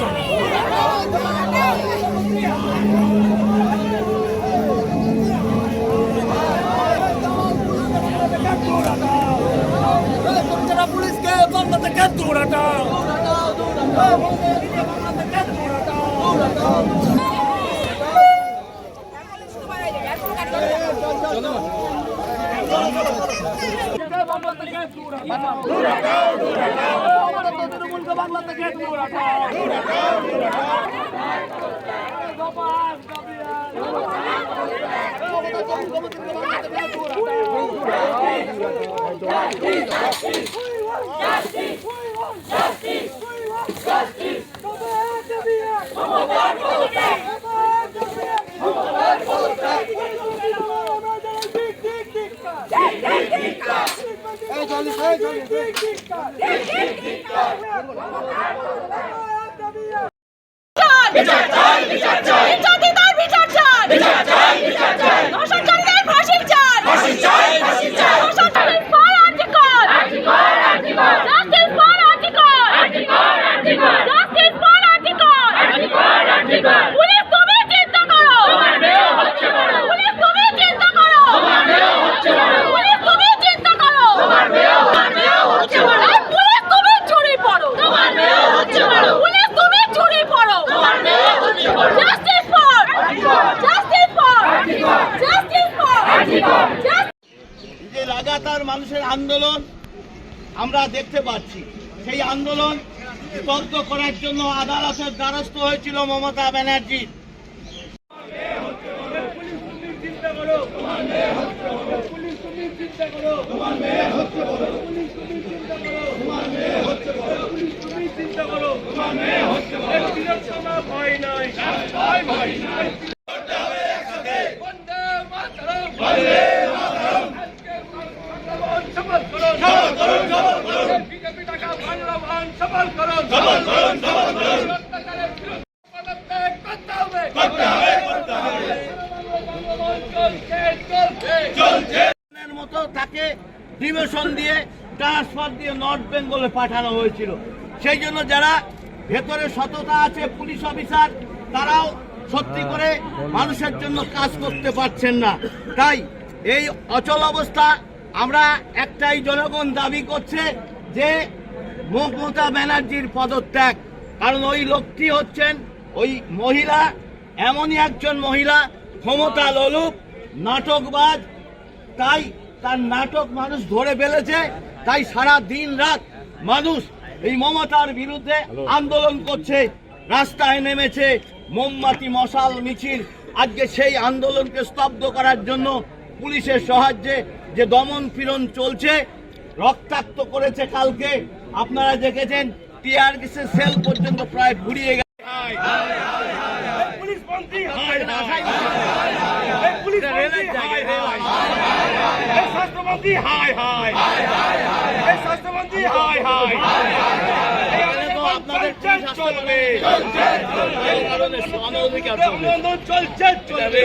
যারা থেকে দৌড়াটা বাংলা থেকে দৌড়াটা তৃণমূলকে বাংলা থেকে দৌড়াটা বিচার মানুষের আন্দোলন আমরা দেখতে পাচ্ছি সেই আন্দোলন স্তব্ধ করার জন্য আদালতের দ্বারস্থ হয়েছিল মমতা ব্যানার্জি বিজেপি মতো তাকে ডিভিশন দিয়ে ট্রান্সফার দিয়ে নর্থ বেঙ্গলে পাঠানো হয়েছিল। সেই জন্য যারা ভেতরে সততা আছে পুলিশ অফিসার তারাও সত্যি করে মানুষের জন্য কাজ করতে পারছেন না। তাই এই অচল অবস্থা আমরা একটাই জনগণ দাবি করছে যে মমতা ব্যানার্জির পদত্যাগ। কারণ ওই লোকটি হচ্ছেন ওই মহিলা এমনই একজন মহিলা ক্ষমতা লোলুপ নাটকবাজ। তাই তার নাটক মানুষ ধরে ফেলেছে। তাই সারা দিন রাত মানুষ এই মমতার বিরুদ্ধে আন্দোলন করছে। রাস্তায় নেমেছে মোমবাতি মশাল মিছিল। আজকে সেই আন্দোলনকে স্তব্ধ করার জন্য পুলিশের সাহায্যে যে দমন পীড়ন চলছে রক্তাক্ত করেছে কালকে। আপনারা দেখেছেন টিআর সেল পর্যন্ত প্রায় ঘুরিয়ে গেছে হায়, হায়, হায় হায় হায় হায় হায় হায় চলবে চলছে চলবে